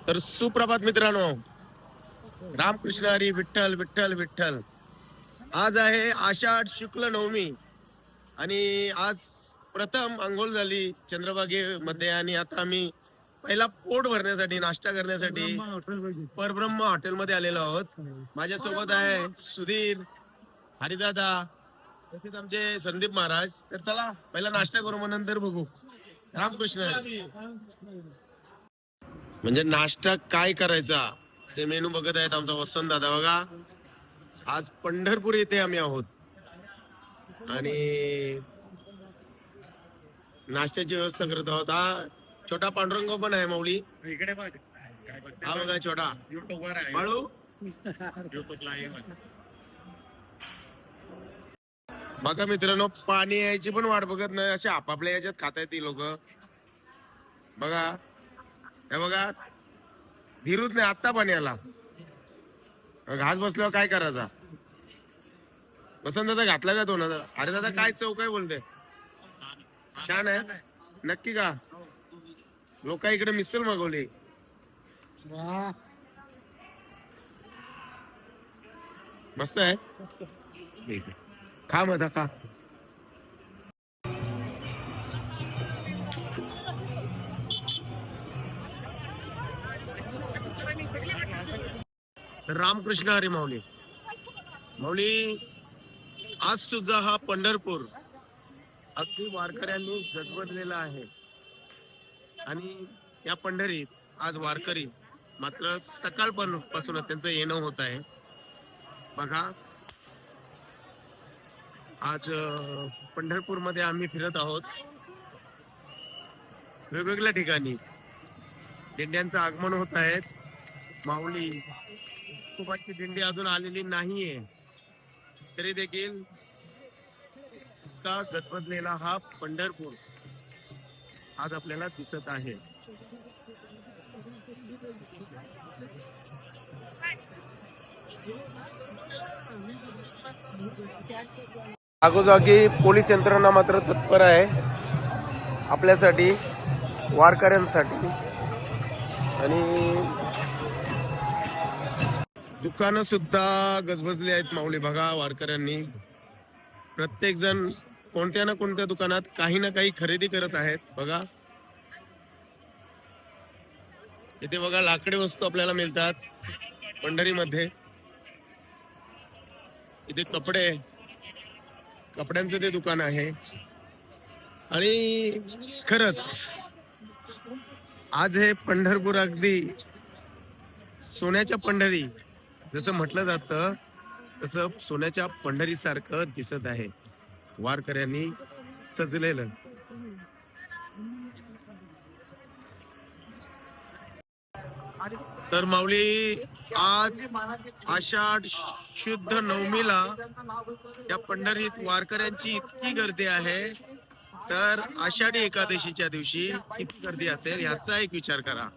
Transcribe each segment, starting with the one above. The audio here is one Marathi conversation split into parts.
तर सुप्रभात मित्रांनो. रामकृष्ण हरी विठ्ठल विठ्ठल विठ्ठल. आज आहे आषाढ शुक्ल नवमी आणि आज प्रथम आंघोळ झाली चंद्रभागेमध्ये आणि आता आम्ही पहिला पोट भरण्यासाठी नाश्ता करण्यासाठी परब्रह्म हॉटेलमध्ये आलेलो आहोत. माझ्यासोबत आहे सुधीर हरिदादा तसेच आमचे संदीप महाराज. तर चला पहिला नाश्ता करू मग नंतर बघू. रामकृष्ण म्हणजे नाश्ता काय करायचा ते मेनू बघत आहेत आमचा वसंत दादा. बघा आज पंढरपूर येथे आम्ही आहोत. आणि नाश्त्याची व्यवस्था करत आहोत. हा छोटा पांडुरंग पण आहे माऊली. इकडे हा बघा छोटा. युट्यूब वर आहे. बघा मित्रांनो पाणी यायची पण वाट बघत नाही. असे आपापल्या याच्यात खातायत ती लोक. बघा हे बघा. धीरूच नाही आत्ता पाणी आला घास बसल्यावर काय करायचा? वसंत दादा घातला का तो ना? अरे दादा काय चौक काय बोलते? छान आहे. नक्की का? लोक इकडे मिसळ मागवली. मस्त आहे? आहे. खा मजा खा. रामकृष्ण हरी माऊली. माऊली आज सुद्धा हा पंढरपूर अगदी वारकऱ्यांनी गजबजलेला आहे. आणि या पंढरीत आज वारकरी मात्र सकाळपासूनच त्यांचं येणं होत आहे. बघा आज पंढरपूरमध्ये आम्ही फिरत आहोत. वेगवेगळ्या ठिकाणी. दिंड्यांचं आगमन होत आहे. माऊली तुपाची दिंडी अजून आलेली नाहीये. तरी देखील इतका गजबजलेला हा पंढरपूर आज आपल्याला दिसत आहे. जागोजागी पोलीस यंत्रणा मात्र तत्पर आहे. आपल्यासाठी वारकऱ्यांसाठी. आणि दुकानं सुद्धा गजबजली आहेत माऊली. बघा वारकऱ्यांनी. प्रत्येक जण कोणत्या ना कोणत्या दुकानात काही ना काही खरेदी करत आहेत. बघा. इथे बघा लाकडी वस्तू आपल्याला मिळतात पंढरीमध्ये. इथे कपडे. कपड्यांचं ते दुकान आहे. आणि खरंच आज हे पंढरपूर अगदी सोन्याच्या पंढरी जसं म्हटलं जातं तसं सोन्याच्या पंढरीसारखं दिसत आहे. वारकऱ्यांनी सजलेलं. तर माऊली आज आषाढ शुद्ध नवमीला या पंढरीत वारकऱ्यांची इतकी गर्दी आहे. तर आषाढी एकादशीच्या दिवशी किती गर्दी असेल याचा एक विचार करा.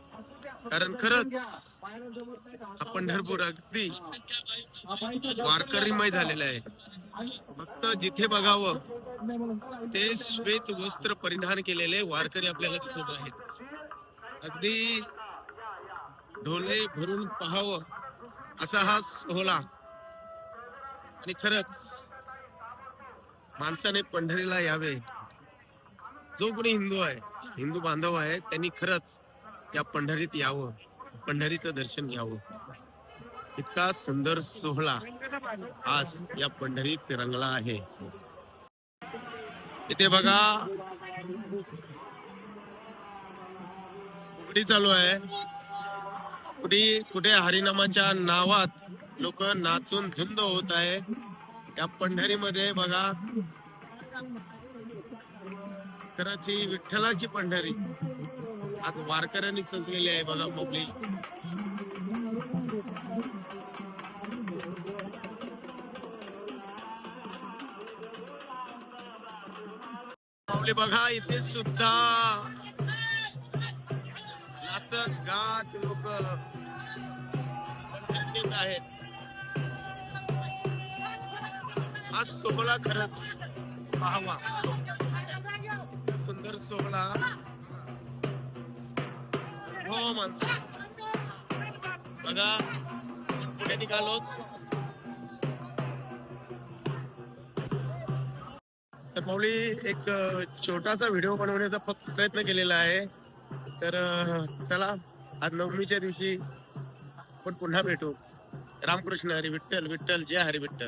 कारण खरंच हा पंढरपूर अगदी. वारकरीमय झालेला आहे. फक्त जिथे बघावं ते श्वेत वस्त्र परिधान केलेले वारकरी आपल्याला दिसत आहेत. अगदी ढोले भरून पाहावं असा हा सोहळा. आणि खरंच माणसाने पंढरीला यावे. जो कोणी हिंदू आहे हिंदू बांधव आहे त्यांनी खरंच या पंढरीत यावं. पंढरीचं दर्शन घ्यावं. इतका सुंदर सोहळा आज या पंढरीत रंगला आहे. इथे बघा. कुठे चालू आहे. कुठे कुठे हरिनामाच्या नावात लोक नाचून धुंद होत आहे. या पंढरीमध्ये बघा. खरंच ही विठ्ठलाची पंढरी. आज वारकऱ्यांनी सजलेली आहे बघा मोबली बघा इथे सुद्धा नाचत गात लोक आहेत. हा सोहळा खरंच पाहावा. सुंदर सोहळा. हो माणसं. बघा पुढे निघालो. तर माऊली एक छोटासा व्हिडिओ बनवण्याचा फक्त प्रयत्न केलेला आहे. तर चला आज नवमीच्या दिवशी आपण पुन्हा भेटू. रामकृष्ण हरी विठ्ठल विठ्ठल जय हरी विठ्ठल.